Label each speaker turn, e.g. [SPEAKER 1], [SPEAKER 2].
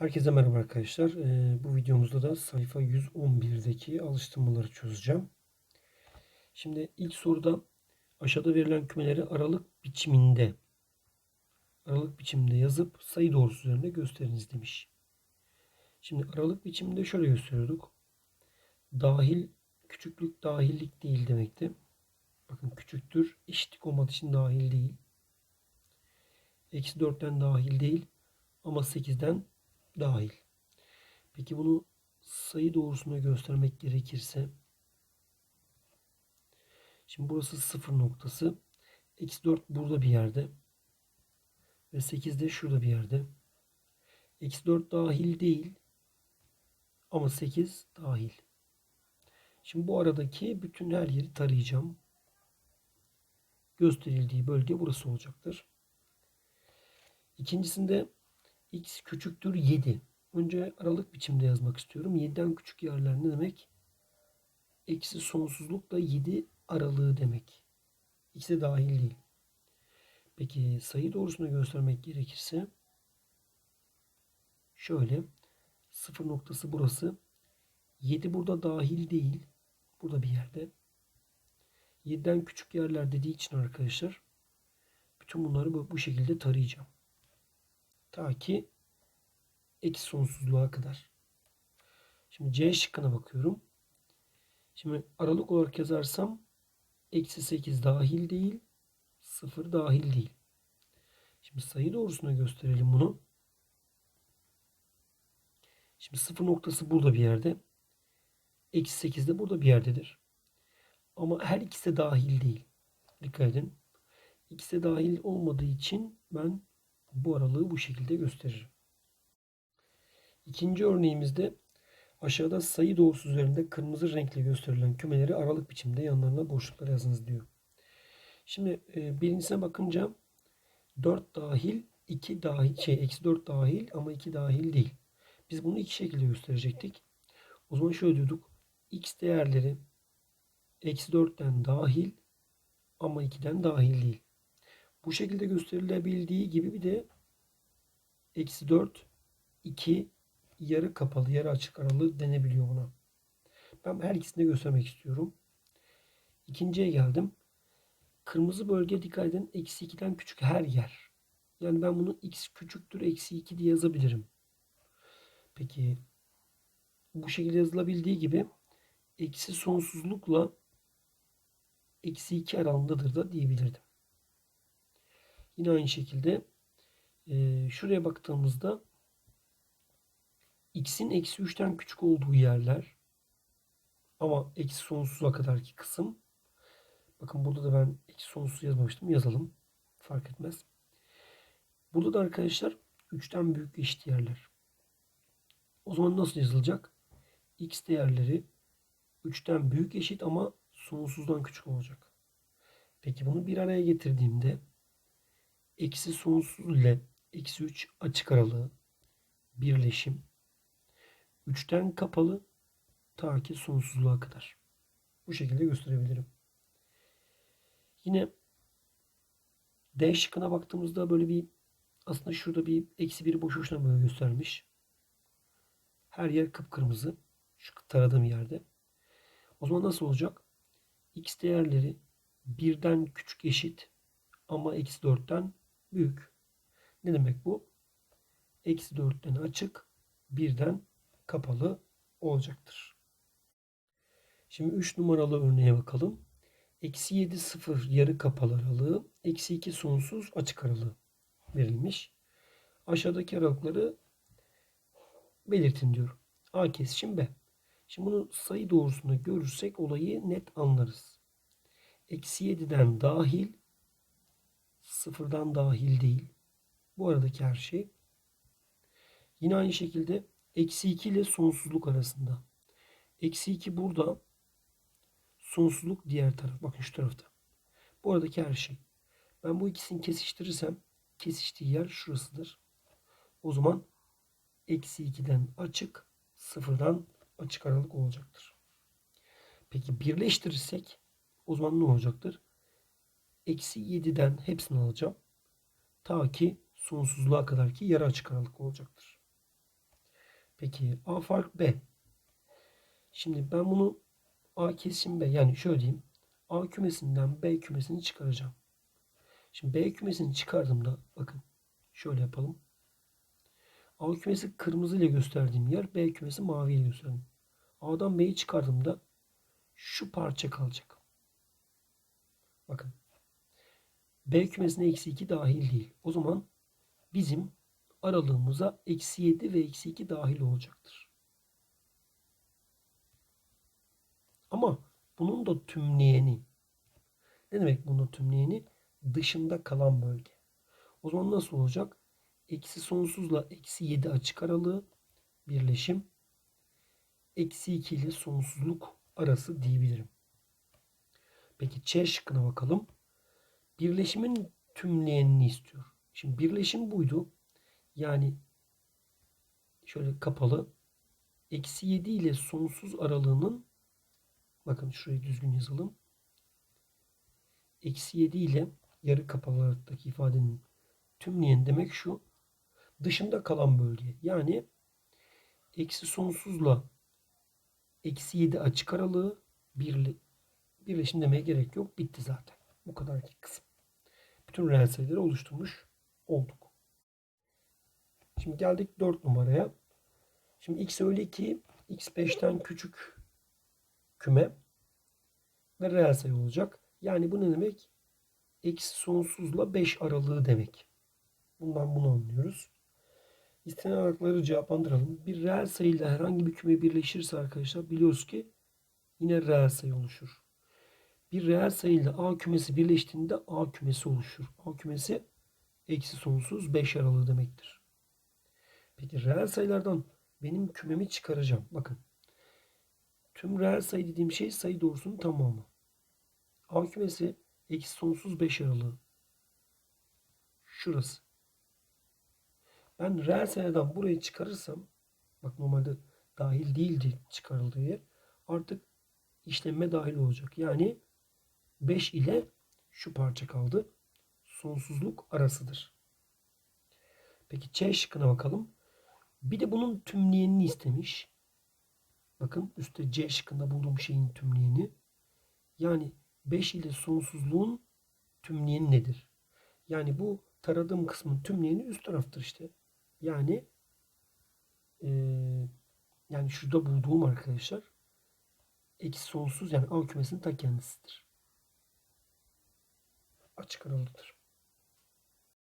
[SPEAKER 1] Herkese merhaba arkadaşlar. Ee, bu videomuzda da sayfa 111'deki alıştırmaları çözeceğim. Şimdi ilk soruda aşağıda verilen kümeleri aralık biçiminde aralık biçiminde yazıp sayı doğrusu üzerinde gösteriniz demiş. Şimdi aralık biçiminde şöyle gösteriyorduk. Dahil küçüklük dahillik değil demekti. Bakın küçüktür eşitlik olmadığı için dahil değil. Eksi 4'ten dahil değil ama 8'den dahil. Peki bunu sayı doğrusunda göstermek gerekirse şimdi burası sıfır noktası. Eksi 4 burada bir yerde. Ve 8 de şurada bir yerde. Eksi 4 dahil değil. Ama 8 dahil. Şimdi bu aradaki bütün her yeri tarayacağım. Gösterildiği bölge burası olacaktır. İkincisinde x küçüktür 7. Önce aralık biçimde yazmak istiyorum. 7'den küçük yerler ne demek? Eksi sonsuzlukla 7 aralığı demek. İkisi dahil değil. Peki sayı doğrusunu göstermek gerekirse şöyle sıfır noktası burası. 7 burada dahil değil. Burada bir yerde. 7'den küçük yerler dediği için arkadaşlar bütün bunları bu, bu şekilde tarayacağım. Ta ki eksi sonsuzluğa kadar. Şimdi C şıkkına bakıyorum. Şimdi aralık olarak yazarsam eksi 8 dahil değil. 0 dahil değil. Şimdi sayı doğrusuna gösterelim bunu. Şimdi sıfır noktası burada bir yerde. Eksi 8 de burada bir yerdedir. Ama her ikisi de dahil değil. Dikkat edin. İkisi de dahil olmadığı için ben bu aralığı bu şekilde gösteririm. İkinci örneğimizde aşağıda sayı doğrusu üzerinde kırmızı renkle gösterilen kümeleri aralık biçimde yanlarına boşluklar yazınız diyor. Şimdi e, birincisine bakınca 4 dahil 2 dahil şey eksi 4 dahil ama 2 dahil değil. Biz bunu iki şekilde gösterecektik. O zaman şöyle diyorduk. X değerleri eksi 4'ten dahil ama 2'den dahil değil. Bu şekilde gösterilebildiği gibi bir de eksi 4 2 yarı kapalı yarı açık aralığı denebiliyor buna. Ben her ikisini de göstermek istiyorum. İkinciye geldim. Kırmızı bölge dikkat edin. Eksi 2'den küçük her yer. Yani ben bunu x küçüktür eksi 2 diye yazabilirim. Peki bu şekilde yazılabildiği gibi eksi sonsuzlukla eksi 2 aralığındadır da diyebilirdim. Yine aynı şekilde e, şuraya baktığımızda x'in eksi 3'ten küçük olduğu yerler ama eksi sonsuza kadarki kısım bakın burada da ben eksi sonsuz yazmamıştım yazalım fark etmez. Burada da arkadaşlar 3'ten büyük eşit yerler. O zaman nasıl yazılacak? x değerleri 3'ten büyük eşit ama sonsuzdan küçük olacak. Peki bunu bir araya getirdiğimde eksi sonsuz ile eksi 3 açık aralığı birleşim 3'ten kapalı ta ki sonsuzluğa kadar. Bu şekilde gösterebilirim. Yine D şıkkına baktığımızda böyle bir aslında şurada bir eksi bir boş boşuna böyle göstermiş. Her yer kıpkırmızı. Şu taradığım yerde. O zaman nasıl olacak? X değerleri birden küçük eşit ama eksi 4'ten büyük. Ne demek bu? Eksi 4'ten açık, birden kapalı olacaktır. Şimdi 3 numaralı örneğe bakalım. Eksi 7 0 yarı kapalı aralığı, eksi 2 sonsuz açık aralığı verilmiş. Aşağıdaki aralıkları belirtin diyor. A kesişim B. Şimdi bunu sayı doğrusunda görürsek olayı net anlarız. Eksi 7'den dahil sıfırdan dahil değil. Bu aradaki her şey. Yine aynı şekilde eksi 2 ile sonsuzluk arasında. Eksi 2 burada. Sonsuzluk diğer taraf. Bakın şu tarafta. Bu aradaki her şey. Ben bu ikisini kesiştirirsem kesiştiği yer şurasıdır. O zaman eksi 2'den açık sıfırdan açık aralık olacaktır. Peki birleştirirsek o zaman ne olacaktır? Eksi 7'den hepsini alacağım. Ta ki sonsuzluğa kadar ki yarı açık aralık olacaktır. Peki A fark B. Şimdi ben bunu A kesişim B yani şöyle diyeyim. A kümesinden B kümesini çıkaracağım. Şimdi B kümesini çıkardığımda bakın şöyle yapalım. A kümesi kırmızı ile gösterdiğim yer B kümesi mavi ile gösterdim. A'dan B'yi çıkardığımda şu parça kalacak. Bakın. B kümesine eksi 2 dahil değil. O zaman bizim aralığımıza eksi 7 ve eksi 2 dahil olacaktır. Ama bunun da tümleyeni ne demek bunun tümleyeni? Dışında kalan bölge. O zaman nasıl olacak? Eksi sonsuzla eksi 7 açık aralığı birleşim eksi 2 ile sonsuzluk arası diyebilirim. Peki C şıkkına bakalım. Birleşimin tümleyenini istiyor. Şimdi birleşim buydu. Yani şöyle kapalı. Eksi 7 ile sonsuz aralığının bakın şurayı düzgün yazalım. Eksi 7 ile yarı kapalı aralıktaki ifadenin tümleyen demek şu. Dışında kalan bölge. Yani eksi sonsuzla eksi 7 açık aralığı birle, birleşim demeye gerek yok. Bitti zaten. Bu kadarki kısım. Bütün reel sayıları oluşturmuş olduk. Şimdi geldik 4 numaraya. Şimdi x öyle ki x 5'ten küçük küme ve reel sayı olacak. Yani bu ne demek? Eksi sonsuzla 5 aralığı demek. Bundan bunu anlıyoruz. İstenen aralıkları cevaplandıralım. Bir reel sayıyla herhangi bir küme birleşirse arkadaşlar biliyoruz ki yine reel sayı oluşur. Bir reel sayıyla A kümesi birleştiğinde A kümesi oluşur. A kümesi eksi sonsuz 5 aralığı demektir. Peki reel sayılardan benim kümemi çıkaracağım. Bakın. Tüm reel sayı dediğim şey sayı doğrusunun tamamı. A kümesi eksi sonsuz 5 aralığı. Şurası. Ben reel sayıdan burayı çıkarırsam bak normalde dahil değildi çıkarıldığı yer. Artık işleme dahil olacak. Yani 5 ile şu parça kaldı. Sonsuzluk arasıdır. Peki C şıkkına bakalım. Bir de bunun tümleyenini istemiş. Bakın üstte C şıkkında bulduğum şeyin tümleyeni. Yani 5 ile sonsuzluğun tümleyeni nedir? Yani bu taradığım kısmın tümleyeni üst taraftır işte. Yani e, yani şurada bulduğum arkadaşlar eksi sonsuz yani A kümesinin ta kendisidir. Açık aralıktır.